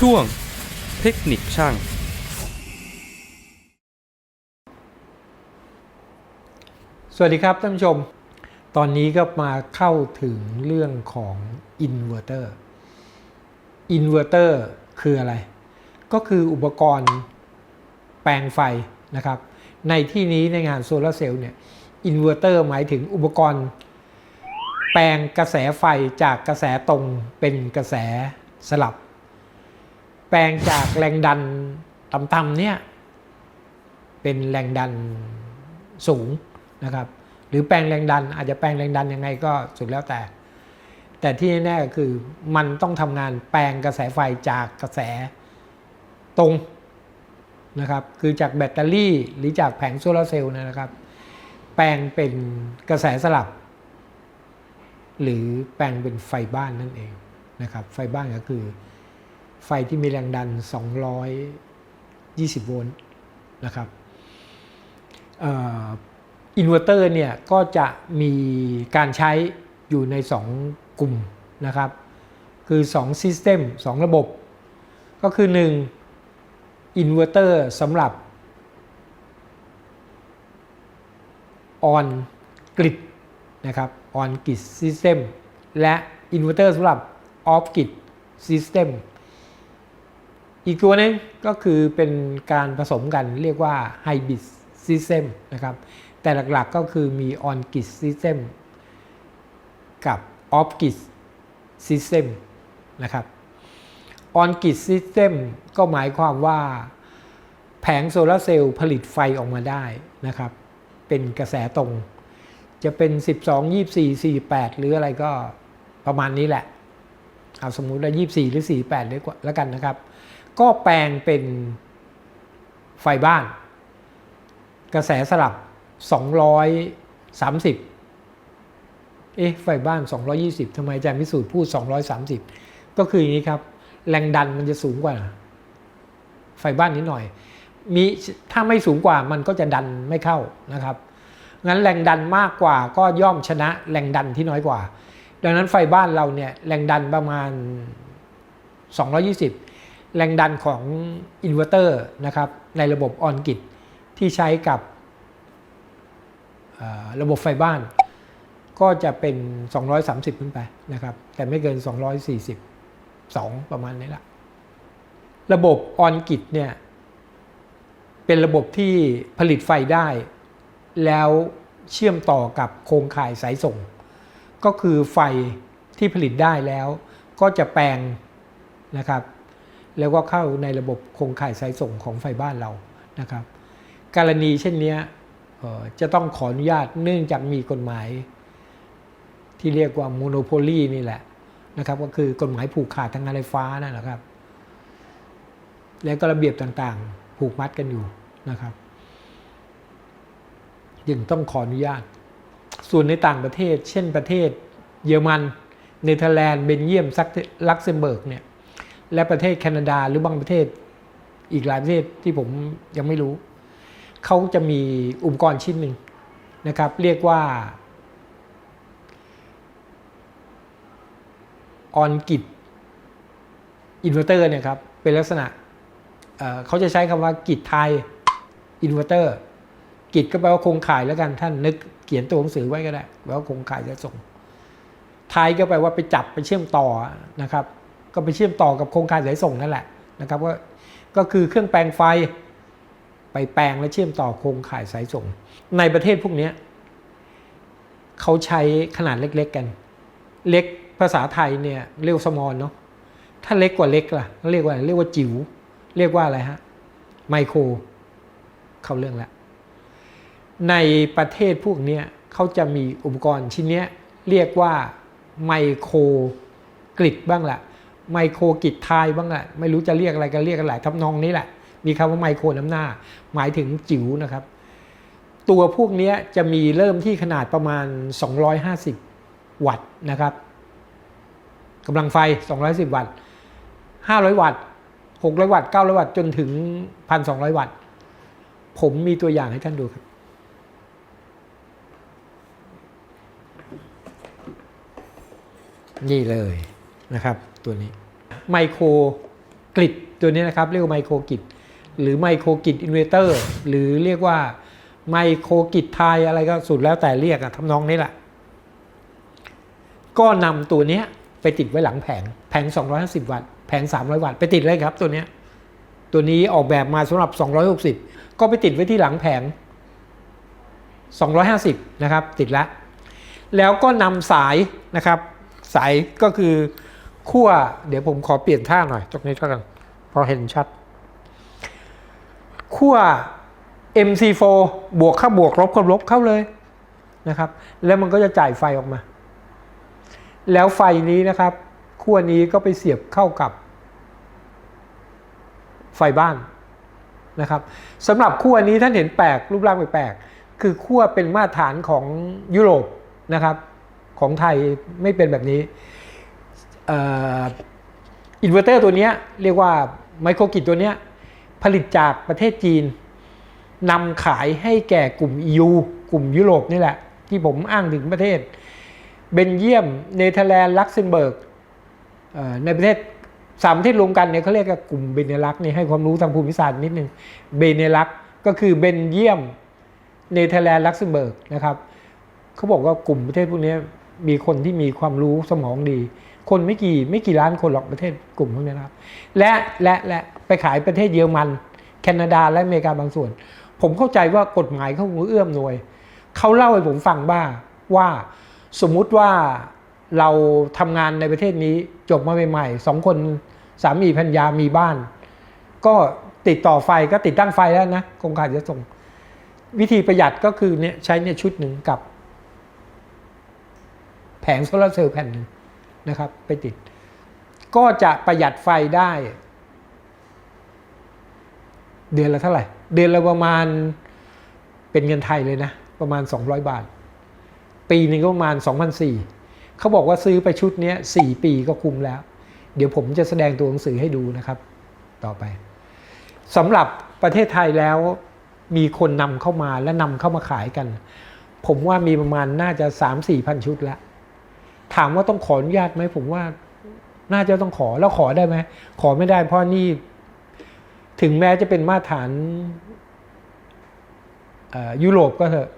ช่วงเทคนิคช่าง สวัสดีครับท่านผู้ชม ตอนนี้ก็มาเข้าถึงเรื่องของอินเวอร์เตอร์อินเวอร์เตอร์คืออะไร ก็คืออุปกรณ์แปลงไฟนะครับ ในที่นี้ในงานโซลาเซลล์เนี่ยอินเวอร์เตอร์หมายถึงอุปกรณ์ แปลงกระแสไฟจากกระแสตรงเป็นกระแสสลับ แปลงจากแรงดันต่ำๆเนี่ยเป็นแรงดันสูงนะครับ หรือแปลงแรงดันอาจจะแปลงแรงดันยังไงก็สุดแล้วแต่ แต่ที่แน่ๆก็คือมันต้องทำงานแปลงกระแสไฟจากกระแสตรงนะครับ คือจากแบตเตอรี่หรือจากแผงโซลาร์เซลล์นะครับ แปลงเป็นกระแสสลับ หรือแปลงเป็นไฟบ้านนั่นเองนะครับ ไฟบ้านก็คือ ไฟที่มีแรงดัน 220 โวลต์นะครับอินเวอร์เตอร์เนี่ยก็จะมีการใช้อยู่ใน 2 กลุ่มนะครับ คือ 2 System 2 ระบบ ก็คือ 1 อินเวอร์เตอร์สำหรับ on grid นะครับ on grid system และอินเวอร์เตอร์สำหรับ off grid system อีกตัวหนึงก็คือเป็นการผสมกันเรียกว่า hybrid system นะครับแต่หลักๆก็คือมี on grid system กับ off grid system นะครับ on grid system ก็หมายความว่าแผงโซลาร์เซลล์ผลิตไฟออกมาได้นะครับ เป็นกระแสตรง จะเป็น 12 24 48 หรืออะไรก็ประมาณนี้แหละ เอาสมมุติว่า 24 หรือ 48เลยกว่าแล้วกันนะครับ ก็แปลงเป็นไฟบ้าน กระแสสลับ 230 เอ๊ะไฟบ้าน 220ทำไมอาจารย์พิสูจน์พูด 230 ก็คืออย่างนี้ครับ แรงดันมันจะสูงกว่า ไฟบ้านนิดหน่อย มีถ้าไม่สูงกว่ามันก็จะดันไม่เข้านะครับงั้นแรงดันมากกว่าก็ย่อมชนะแรงดันที่น้อยกว่า ดังนั้นไฟบ้านเราเนี่ยแรงดันประมาณ 220 แรงดันของอินเวอร์เตอร์นะครับในระบบออนกิตที่ใช้กับระบบไฟบ้าน ก็จะเป็น 230 ขึ้นไปนะครับ แต่ไม่เกิน 242 ประมาณนี้ละระบบออนกิตเนี่ยเป็นระบบที่ผลิตไฟได้ แล้วเชื่อมต่อกับโครงข่ายสายส่ง ก็คือไฟที่ผลิตได้แล้ว ก็จะแปลงนะครับ แล้วก็เข้าในระบบโครงข่ายสายส่งของไฟบ้านเรานะครับ กรณีเช่นนี้จะต้องขออนุญาตเนื่องจากมีกฎหมาย ที่เรียกว่าโมโนโพลีนี่แหละนะครับ ก็คือกฎหมายผูกขาดทางการไฟฟ้านั่นแหละครับ แล้วก็ระเบียบต่างๆ ผูกมัดกันอยู่นะครับยังต้องขออนุญาต ส่วนในต่างประเทศ เช่นประเทศเยอรมันเนเธอร์แลนด์เบลเยียมซักลักเซมเบิร์กเนี่ย และประเทศแคนาดาหรือบางประเทศอีกหลายประเทศที่ผมยังไม่รู้ เขาจะมีอุปกรณ์ชิ้นหนึ่งนะครับ เรียกว่าออนกิ t อินเวอร์เตอร์เนี่ยครับ เป็นลักษณะเเขาจะใช้คำว่ากิ t ไทยอินเวอร์เตอร์กิจก็แปลว่าโครงข่ายแล้วกันท่านนึกเขียนตัวหนังสือไว้ก็ได้แปลว่าโครงข่ายจะส่งไทยก็แปลว่าไปจับไปเชื่อมต่อนะครับ ก็ไปเชื่อมต่อกับโครงข่ายสายส่งนั่นแหละนะครับก็ก็คือเครื่องแปลงไฟไปแปลงและเชื่อมต่อโครงข่ายสายส่ง ในประเทศพวกนี้เขาใช้ขนาดเล็ก ๆ กัน เล็กภาษาไทยเนี่ยเรียกสมอลเนาะถ้าเล็กกว่าเล็กล่ะเรียกว่าอะไรเรียกว่าจิ๋วเรียกว่าอะไรฮะไมโคร เข้าเรื่องแล้ว ในประเทศพวกนี้เขาจะมีอุปกรณ์ชิ้นนี้เรียกว่าไมโครกริดบ้างละ ไมโครกริดไทยบ้างละไม่รู้จะเรียกอะไรกันเรียกกันหลายทำนองนี้แหละ มีคำว่าไมโครน้ำหน้า หมายถึงจิ๋วนะครับ ตัวพวกนี้จะมีเริ่มที่ขนาดประมาณ 250 วัตต์นะครับกำลังไฟ 210 วัตต์ 500 วัตต์ 600 วัตต์ 900 วัตต์ จนถึง 1,200 วัตต์ ผมมีตัวอย่างให้ท่านดูครับ นี่เลย นะครับตัวนี้ไมโครกริดตัวนี้นะครับเรียกว่าไมโครกริดหรือไมโครกริดอินเวเตอร์หรือเรียกว่าไมโครกริดไทยอะไรก็สุดแล้วแต่เรียกอะทำนองนี้แหละ ก็นำตัวเนี้ยไปติดไว้หลังแผงแผง 250 วัตต์แผง 300 วัตต์ไปติดเลยครับตัวเนี้ยตัวนี้ออกแบบมาสำหรับ 260 ก็ไปติดไว้ที่หลังแผง 250 นะครับ ติดแล้วแล้วก็นำสายนะครับ สายก็คือ ขั้วเดี๋ยวผมขอเปลี่ยนท่าหน่อยตรงนี้เท่ากันพอเห็นชัดขั้ว MC4 บวกเข้าบวกลบเข้าลบเข้าเลยนะครับ แล้วมันก็จะจ่ายไฟออกมา แล้วไฟนี้นะครับขั้วนี้ก็ไปเสียบเข้ากับ ไฟบ้านนะครับสำหรับขั้วนี้ท่านเห็นแปลกรูปร่างแปลกคือขั้วเป็นมาตรฐานของยุโรปนะครับ ของไทยไม่เป็นแบบนี้ อินเวอร์เตอร์ตัวนี้เรียกว่าไมโครกิจตัวนี้ผลิตจากประเทศจีนนำขายให้แก่กลุ่ม EU กลุ่มยุโรปนี่แหละ ที่ผมอ้างถึงประเทศ เบนเยียม เนเธอร์แลนด์ ลักเซมเบิร์กในประเทศสามประเทศรวมกันเนี่ยเขาเรียกว่ากลุ่มเบเนลักนี่ให้ความรู้ทางภูมิศาสตร์นิดนึงเบเนลักก็คือเบนเยียม เนเธอร์แลนด์ ลักเซมเบิร์กนะครับเขาบอกว่ากลุ่มประเทศพวกนี้มีคนที่มีความรู้สมองดี คนไม่กี่ไม่กี่ล้านคนหรอกประเทศกลุ่มพวกนี้นะครับ และและและไปขายประเทศเยอรมัน แคนาดาและอเมริกาบางส่วน ผมเข้าใจว่ากฎหมายเขาเอื้อมหน่วย เขาเล่าให้ผมฟังบ้าว่าสมมุติว่าเราทำงานในประเทศนี้จบมาใหม่ๆสองคนสามีพัญญามีบ้าน ก็ติดต่อไฟก็ติดตั้งไฟแล้วนะโครงการจะส่ง วิธีประหยัดก็คือเนี่ยใช้เนี่ยชุดหนึ่งกับ แผงโซลาร์เซลล์แผ่นหนึ่ง นะครับ ไปติด ก็จะประหยัดไฟได้ เดือนละเท่าไหร่ เดือนละประมาณเป็นเงินไทยเลยนะ ประมาณ 200 บาท ปีหนึ่งก็ประมาณ 2,400เขาบอกว่าซื้อไปชุดนี้4ปีก็คุ้มแล้ว เดี๋ยวผมจะแสดงตัวหนังสือให้ดูนะครับ ต่อไปสำหรับประเทศไทยแล้วมีคนนำเข้ามาและนำเข้ามาขายกัน ผมว่ามีประมาณน่าจะ 3 4พันชุดแล้ว ถามว่าต้องขออนุญาตไหมผมว่า น่าจะต้องขอแล้วขอได้ไหมขอไม่ได้เพราะนี่ถึงแม้จะเป็นมาตรฐานยุโรปก็เถอะ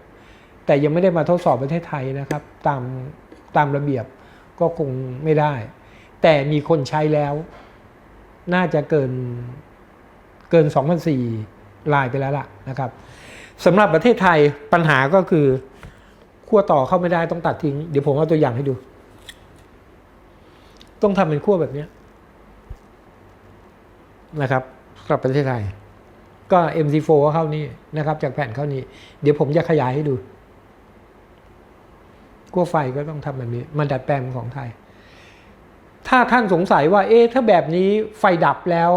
แต่ยังไม่ได้มาทดสอบประเทศไทยนะครับ ตามตามระเบียบก็คงไม่ได้ แต่มีคนใช้แล้ว น่าจะเกินเกิน 2,004ลายไปแล้วล่ะนะครับสำหรับประเทศไทยปัญหาก็คือขั้วต่อเข้าไม่ได้ต้องตัดทิ้ง เดี๋ยวผมเอาตัวอย่างให้ดู ต้องทำเป็นขั้วแบบเนี้นะครับสำหรับประเทศไทย ก็ MC4 ก็เข้านี่นะครับ จากแผ่นเข้านี่เดี๋ยวผมจะขยายให้ดูกั้วไฟก็ต้องทำแบบนี้ มันดัดแปลงของไทย ถ้าท่านสงสัยว่า เอ๊ะถ้าแบบนี้ไฟดับแล้ว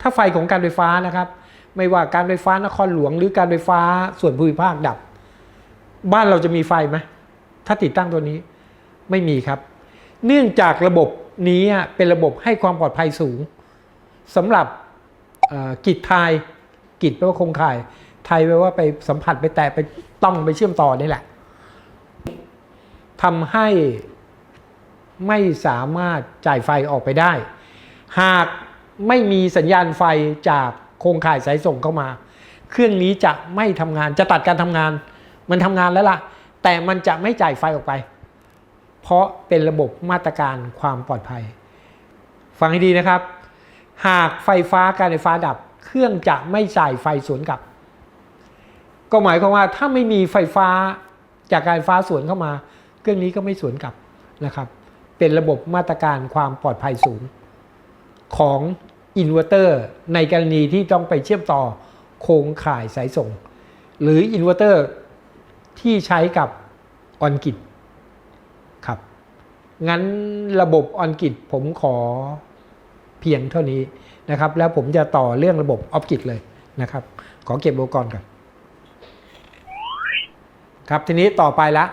ถ้าไฟของการไฟฟ้านะครับ ไม่ว่าการไฟฟ้านครหลวง หรือการไฟฟ้าส่วนภูมิภาคดับ บ้านเราจะมีไฟไหมถ้าติดตั้งตัวนี้ไม่มีครับ เนื่องจากระบบนี้เป็นระบบให้ความปลอดภัยสูงสำหรับกิจทายกิจแปลว่าโคงข่าย ไทยแปลว่าไปสัมผัสไปแตะไปต้องไปเชื่อมต่อนี่แหละทำให้ไม่สามารถจ่ายไฟออกไปได้ หากไม่มีสัญญาณไฟจากโครงข่ายสายส่งเข้ามา เครื่องนี้จะไม่ทำงานจะตัดการทำงาน มันทำงานแล้วล่ะ แต่มันจะไม่จ่ายไฟออกไป เพราะเป็นระบบมาตรการความปลอดภัย ฟังให้ดีนะครับ หากไฟฟ้าการไฟฟ้าดับ เครื่องจะไม่จ่ายไฟสวนกลับ ก็หมายความว่าถ้าไม่มีไฟฟ้าจากการไฟฟ้าสวนเข้ามา เครื่องนี้ก็ไม่สวนกลับนะครับ เป็นระบบมาตรการความปลอดภัยสูง ของอินเวอร์เตอร์ในกรณีที่ต้องไปเชื่อมต่อโครงข่ายสายส่ง หรืออินเวอร์เตอร์ที่ใช้กับออนกิตครับ งั้นระบบออนกิตผมขอเพียงเท่านี้นะครับ แล้วผมจะต่อเรื่องระบบออฟกิตเลยนะครับ ขอเก็บอุปกรณ์ก่อนครับทีนี้ต่อไปละ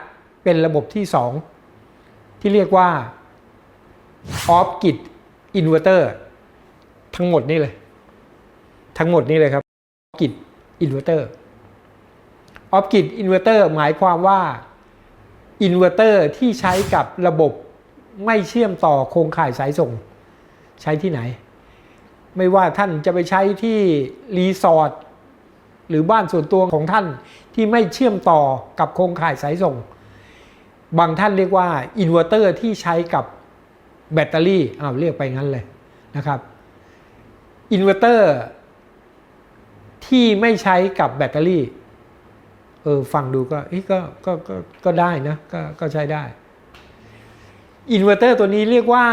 เป็นระบบที่ 2 ที่เรียกว่าออฟกิตอินเวอร์เตอร์ทั้งหมดนี่เลย ทั้งหมดนี่เลยครับออฟกิตอินเวอร์เตอร์ออฟกิตอินเวอร์เตอร์หมายความว่าอินเวอร์เตอร์ที่ใช้กับระบบ ไม่เชื่อมต่อโครงข่ายสายส่ง ใช้ที่ไหน ไม่ว่าท่านจะไปใช้ที่รีสอร์ทหรือบ้านส่วนตัวของท่านที่ไม่เชื่อมต่อกับโครงข่ายสายส่ง บางท่านเรียกว่าอินเวอร์เตอร์ที่ใช้กับแบตเตอรี่อ้าวเรียกไปงั้นเลยนะครับอินเวอร์เตอร์ที่ไม่ใช้กับแบตเตอรี่เออฟังดูก็ก็ก็ก็ก็ได้นะก็ก็ใช้ได้ อินเวอร์เตอร์ตัวนี้เรียกว่า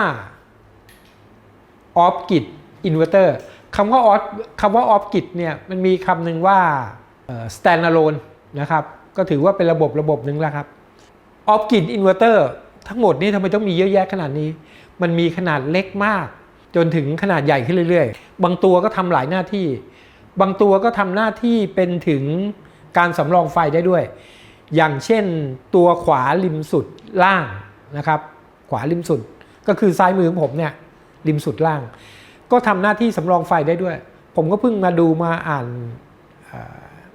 ออฟกิดอินเวอร์เตอร์คำว่าออฟคำว่าออฟกิดเนี่ยมันมีคำหนึ่งว่า standalone นะครับก็ถือว่าเป็นระบบระบบหนึ่งแล้วครับออฟกิดอินเวอร์เตอร์ทั้งหมดนี้ทำไมต้องมีเยอะแยะขนาดนี้ มันมีขนาดเล็กมาก จนถึงขนาดใหญ่ขึ้นเรื่อยๆ บางตัวก็ทำหลายหน้าที่ บางตัวก็ทำหน้าที่เป็นถึงการสำรองไฟได้ด้วย อย่างเช่นตัวขวาริมสุดล่างนะครับ ขวาริมสุด ก็คือซ้ายมือของผมเนี่ยริมสุดล่าง ก็ทำหน้าที่สำรองไฟได้ด้วย ผมก็เพิ่งมาดูมาอ่าน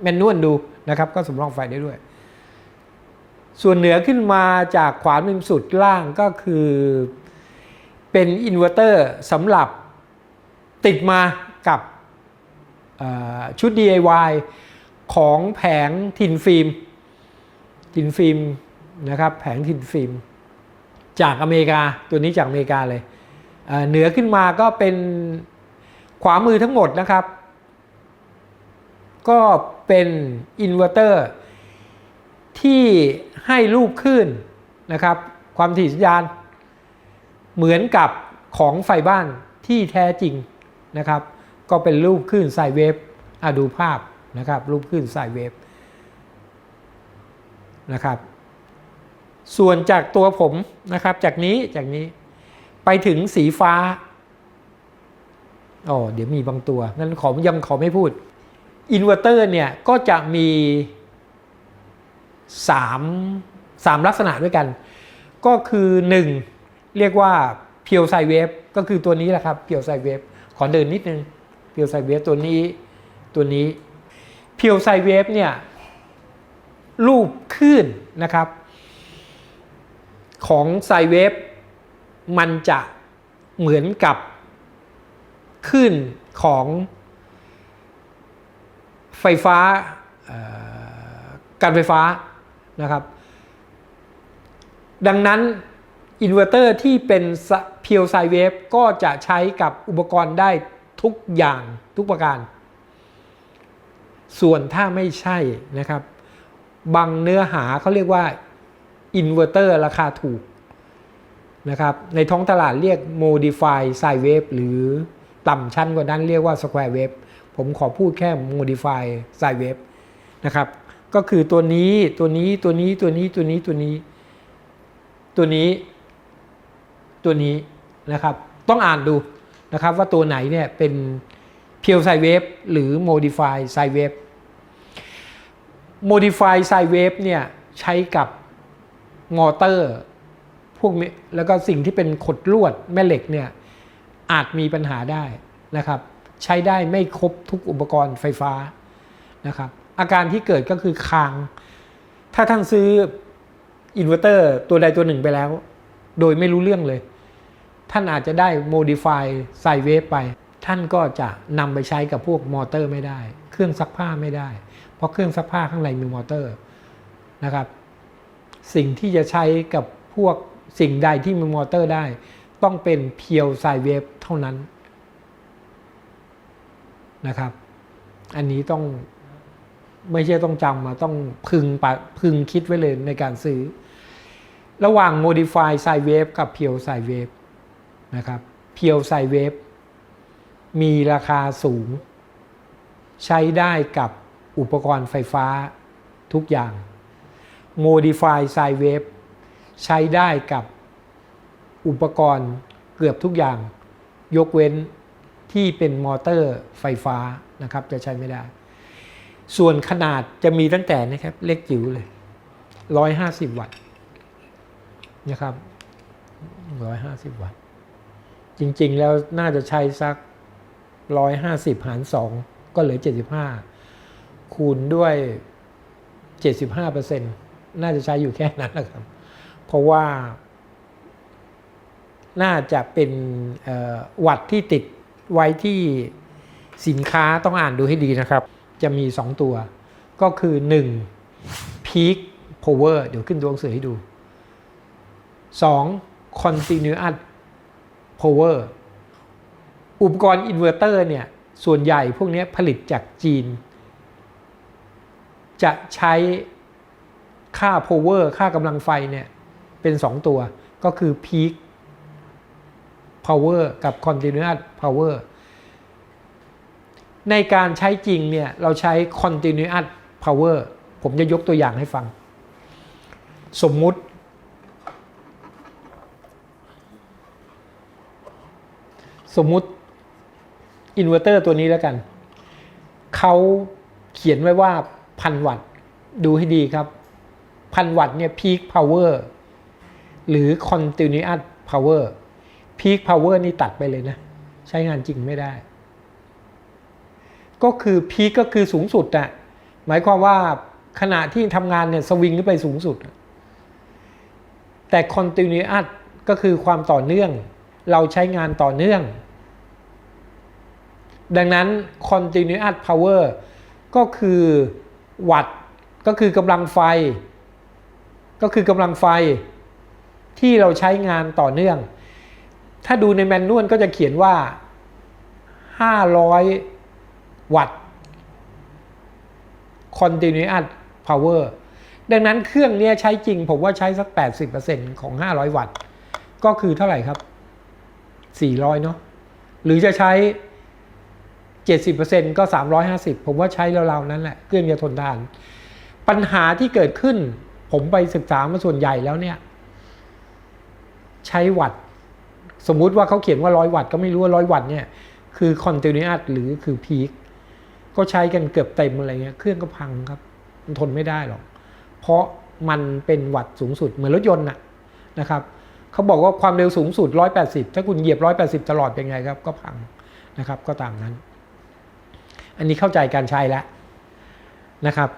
แมนนวลดูนะครับ ก็สำรองไฟได้ด้วย ส่วนเหนือขึ้นมาจากขวาริมสุดล่างก็คือเป็นอินเวอร์เตอร์สำหรับติดมากับชุด DIY ของแผงทินฟิล์มทินฟิล์มนะครับแผงทินฟิล์ม จากอเมริกาตัวนี้จากอเมริกาเลยเเหนือขึ้นมาก็เป็นขวามือทั้งหมดนะครับ ก็เป็นอินเวอร์เตอร์ที่ให้รูปคลื่นนะครับ ความถี่สัญญาณ เหมือนกับของไฟบ้านที่แท้จริงนะครับ ก็เป็นรูปคลื่นไซด์เวฟอะดูภาพนะครับ รูปคลื่นไซด์เวฟนะครับ ส่วนจากตัวผมนะครับ จากนี้จากนี้ไปถึงสีฟ้าอ๋อเดี๋ยวมีบางตัวงั้นขอยังขอไม่พูดอินเวอร์เตอร์เนี่ยก็จะมี3 3ลักษณะด้วยกัน ก็คือ 1 เรียกว่าเพียวไซเวฟก็คือตัวนี้แหละครับเพียวไซเวฟขอเดินนิดนึงเพียวไซเวฟตัวนี้ตัวนี้เพียวไซเวฟเนี่ยรูปคลื่นนะครับ ของไซเวฟมันจะเหมือนกับคลื่นของไฟฟ้าการไฟฟ้านะครับ ดังนั้นอินเวอร์เตอร์ที่เป็นเพียวไซเวฟก็จะใช้กับอุปกรณ์ได้ทุกอย่างทุกประการ ส่วนถ้าไม่ใช่นะครับ บางเนื้อหาเขาเรียกว่า อินเวอร์เตอร์ราคาถูกนะครับในท้องตลาดเรียก modify sine wave หรือต่ำชั้นกว่านั้นเรียกว่า square wave ผมขอพูดแค่ modify sine wave นะครับก็คือตัวนี้ตัวนี้ตัวนี้ตัวนี้ตัวนี้ตัวนี้ ตัวนี้ ตัวนี้นะครับ ต้องอ่านดูนะครับว่าตัวไหนเนี่ยเป็นเพียวไซเวฟหรือ modify sine wave modify sine wave เนี่ยใช้กับ มอเตอร์ พวกนี้แล้วก็สิ่งที่เป็นขดลวดแม่เหล็กเนี่ยอาจมีปัญหาได้นะครับ ใช้ได้ไม่ครบทุกอุปกรณ์ไฟฟ้านะครับ อาการที่เกิดก็คือคาง ถ้าท่านซื้ออินเวอร์เตอร์ตัวใดตัวหนึ่งไปแล้ว โดยไม่รู้เรื่องเลย ท่านอาจจะได้ modify sine wave ไป ท่านก็จะนำไปใช้กับพวกมอเตอร์ไม่ได้ เครื่องซักผ้าไม่ได้ เพราะเครื่องซักผ้าข้างในมีมอเตอร์นะครับ สิ่งที่จะใช้กับพวกสิ่งใดที่มีมอเตอร์ได้ ต้องเป็นเพียวไซเวฟเท่านั้นนะครับ อันนี้ต้องไม่ใช่ต้องจำมาต้องพึงปะพึงคิดไว้เลยในการซื้อ ระหว่าง modify sine wave กับ pure sine wave นะครับ pure sine wave มีราคาสูง ใช้ได้กับอุปกรณ์ไฟฟ้าทุกอย่าง modify sine wave ใช้ได้กับอุปกรณ์เกือบทุกอย่าง ยกเว้นที่เป็นมอเตอร์ไฟฟ้านะครับ จะใช้ไม่ได้ ส่วนขนาดจะมีตั้งแต่นะครับ เล็กจิ๋วเลย 150 วัตต์นะครับ 150 วัตต์ จริงๆ แล้วน่าจะใช้สัก 150 หาร 2 ก็เหลือ 75 คูณด้วย 75%น่ น่าจะใช้อยู่แค่นั้นนะครับ เพราะว่า น่าจะเป็นวัตต์ที่ติดไว้ที่สินค้าต้องอ่านดูให้ดีนะครับ จะมี 2 ตัว ก็คือ 1 peak power เดี๋ยวขึ้นตัวงสือให้ดู 2 continuous power อุปกรณ์อินเวอร์เตอร์เนี่ย ส่วนใหญ่พวกนี้ผลิตจากจีน จะใช้ ค่า power ค่ากำลังไฟเนี่ยเป็น 2 ตัวก็คือ peak power กับ continuous power ในการใช้จริงเนี่ยเราใช้ continuous power ผมจะยกตัวอย่างให้ฟัง สมมุติ สมมุติอินเวอร์เตอร์ตัวนี้แล้วกัน เขาเขียนไว้ว่าพันวัตต์ดูให้ดีครับ พันวัตต์เนี่ย peak power หรือ continuous power peak power นี่ตัดไปเลยนะ ใช้งานจริงไม่ได้ ก็คือ peak ก็คือสูงสุดอะหมายความว่าขณะที่ทำงานเนี่ยสวิงขึ้นไปสูงสุด แต่ continuous ก็คือความต่อเนื่อง เราใช้งานต่อเนื่อง ดังนั้น continuous power ก็คือวัตต์ก็คือกำลังไฟ ก็คือกำลังไฟที่เราใช้งานต่อเนื่อง ถ้าดูในแมนนวลก็จะเขียนว่า 500 วัตต์ continuous power ดังนั้นเครื่องนี้ใช้จริงผมว่าใช้สัก 80%ของ 500 วัตต์ ก็คือเท่าไหร่ครับ 400 เนาะหรือจะใช้ 70%ก็ 350 ผมว่าใช้ราวๆนั้นแหละ เครื่องจะทนทาน ปัญหาที่เกิดขึ้น ผมไปศึกษามาส่วนใหญ่แล้วเนี่ย ใช้วัตสมมุติว่าเขาเขียนว่า100วัตก็ไม่รู้ว่า100วัตเนี่ย คือ continuous หรือคือ peak ก็ใช้กันเกือบเต็มอะไรเงี้ยเครื่องก็พังครับ มันทนไม่ได้หรอก เพราะมันเป็นวัตสูงสุดเหมือนรถยนต์น่ะนะครับเขาบอกว่าความเร็วสูงสุด 180 ถ้าคุณเหยียบ 180 ตลอดเป็นไงครับ ก็พังนะครับ ก็ตามนั้น อันนี้เข้าใจการใช้แล้วนะครับ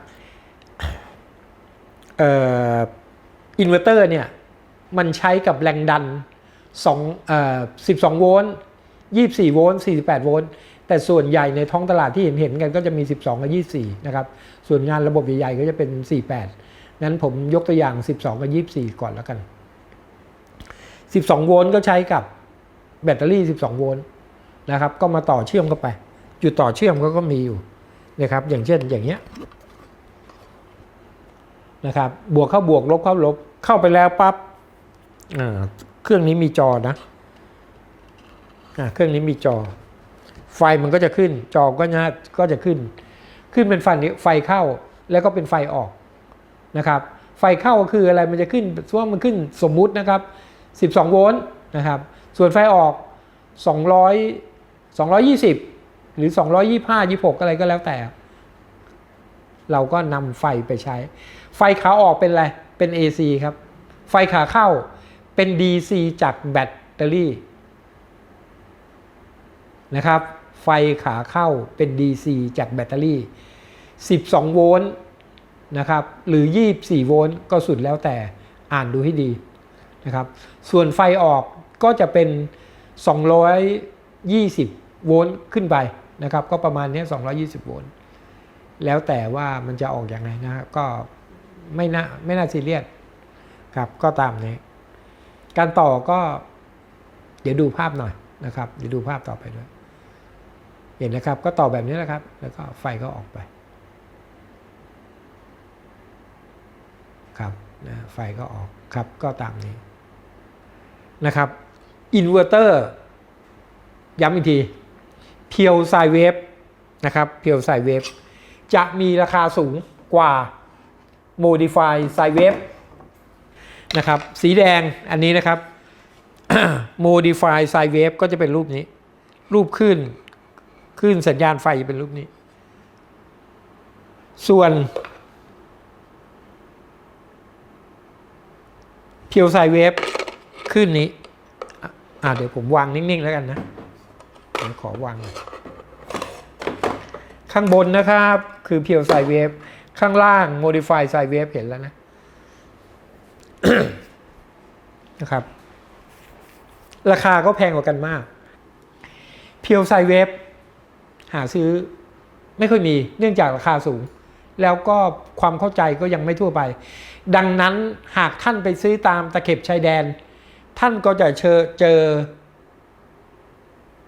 อินเวอร์เตอร์เนี่ยมันใช้กับแรงดัน2เอ่อ12 โวลต์ 24 โวลต์ 48 โวลต์ แต่ส่วนใหญ่ในท้องตลาดที่เห็นเห็นกันก็จะมี 12 กับ 24 นะครับ ส่วนงานระบบใหญ่ๆก็จะเป็น 48 นั้นผมยกตัวอย่าง 12 กับ 24 ก่อนแล้วกัน 12 โวลต์ก็ใช้กับแบตเตอรี่ 12 โวลต์นะครับ ก็มาต่อเชื่อมเข้าไป จุดต่อเชื่อมก็ก็มีอยู่นะครับ อย่างเช่นอย่างเงี้ย นะครับ บวกเข้าบวกลบเข้าลบเข้าไปแล้วปั๊บเครื่องนี้มีจอนะอเครื่องนี้มีจอ ไฟมันก็จะขึ้น จอก็จะก็จะขึ้น ขึ้นเป็นไฟนี้ไฟเข้าแล้วก็เป็นไฟออกนะครับ ไฟเข้าก็คืออะไรมันจะขึ้นส่วนมันขึ้นสมมุตินะครับ 12 โวลต์นะครับ ส่วนไฟออก 200 220 หรือ 225 26 อะไรก็แล้วแต่ เราก็นำไฟไปใช้ ฟขาออกเป็นอะไร เป็น AC ครับ ไฟขาเข้าเป็น DC จากแบตเตอรี่นะครับ ไฟขาเข้าเป็น DC จากแบตเตอรี่ 12 โวลต์นะครับ หรือ 24 โวลต์ก็สุดแล้วแต่อ่านดูให้ดีนะครับ ส่วนไฟออกก็จะเป็น 220 โวลต์ขึ้นไปนะครับ ก็ประมาณนี้ย220 โวลต์ แล้วแต่ว่ามันจะออกอย่างไรนะครับ ก็ ไม่น่าไม่น่าซีเรียสครับก็ตามนี้ การต่อก็ เดี๋ยวดูภาพหน่อยนะครับ เดี๋ยวดูภาพต่อไปด้วย เห็นนะครับ ก็ต่อแบบนี้แหละครับ แล้วก็ไฟก็ออกไป ครับนะไฟก็ออกครับ ก็ตามนี้นะครับอินเวอร์เตอร์ย้ำอีกทีเพียวไซเวฟนะครับเพียวไซเวฟจะมีราคาสูงกว่า Modify s i Wave นะครับ สีแดงอันนี้นะครับ Modify s i Wave ก็จะเป็นรูปนี้ รูปขึ้นขึ้นสัญญาณไฟจะเป็นรูปนี้ ส่วนเพียวไซเวฟขึ้นนี้ อ่าเดี๋ยวผมวางนิ่ง ๆ แล้วกันนะผมขอวาง ข้างบนนะครับ คือเพียวไซเวฟ ข้างล่าง Modify ไซเวฟเห็นแล้วนะนะครับ ราคาก็แพงกว่ากันมาก เพียวไซเวฟหาซื้อไม่ค่อยมีเนื่องจากราคาสูง แล้วก็ความเข้าใจก็ยังไม่ทั่วไป ดังนั้นหากท่านไปซื้อตามตะเข็บชายแดน ท่านก็จะเจอเจอ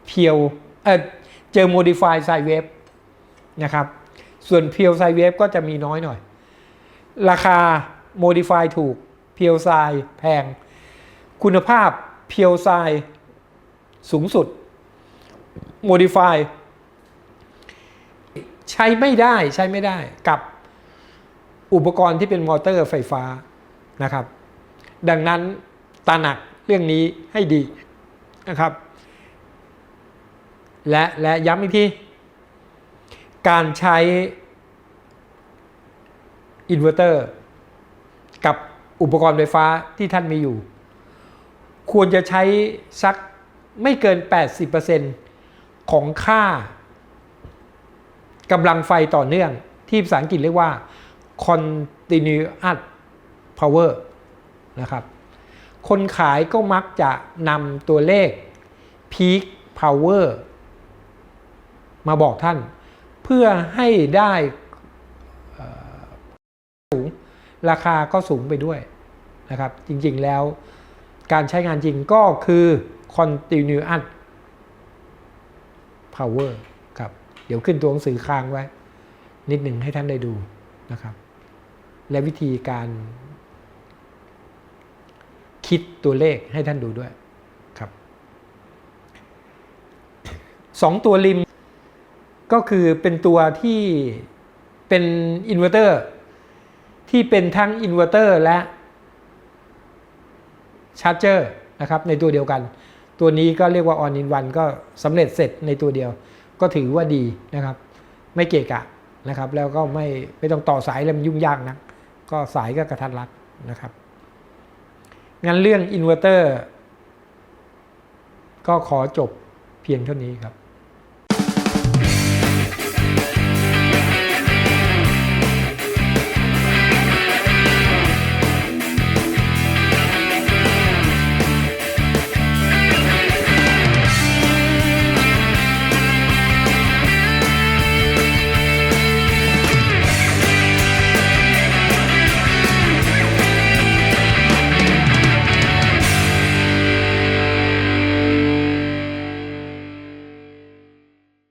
เพียวเออเจอโมดิฟายไซเวฟนะครับ ส่วนเพียวไซเวฟก็จะมีน้อยหน่อย ราคาโมดิฟายถูกเพียวไซแพง คุณภาพเพียวไซสูงสุดโมดิฟายใช้ไม่ได้ใช้ไม่ได้กับอุปกรณ์ที่เป็นมอเตอร์ไฟฟ้านะครับ ดังนั้นตระหนักเรื่องนี้ให้ดีนะครับ และและย้ำอีกที การใช้อินเวอร์เตอร์กับอุปกรณ์ไฟฟ้าที่ท่านมีอยู่ ควรจะใช้สักไม่เกิน 80%ของค่ากำลังไฟต่อเนื่อง ที่ภาษาอังกฤษเรียกว่า continuous power นะครับ คนขายก็มักจะนำตัวเลข peak power มาบอกท่าน เพื่อให้ได้สูงราคาก็สูงไปด้วยนะครับ จริงๆแล้วการใช้งานจริงก็คือ continuous power ครับ เดี๋ยวขึ้นตัวหนังสือค้างไว้ นิดหนึ่งให้ท่านได้ดูนะครับ และวิธีการคิดตัวเลขให้ท่านดูด้วยครับสองตัวริม ก็คือเป็นตัวที่เป็นอินเวอร์เตอร์ที่เป็นทั้งอินเวอร์เตอร์และชาร์จเจอร์นะครับในตัวเดียวกัน ตัวนี้ก็เรียกว่า on in one ก็สำเร็จเสร็จในตัวเดียว ก็ถือว่าดีนะครับ ไม่เกะกะนะครับ แล้วก็ไม่ไม่ต้องต่อสายแล้วมันยุ่งยากนะก็สายก็กระทัดรัดนะครับงั้นเรื่องอินเวอร์เตอร์ก็ขอจบเพียงเท่านี้ครับ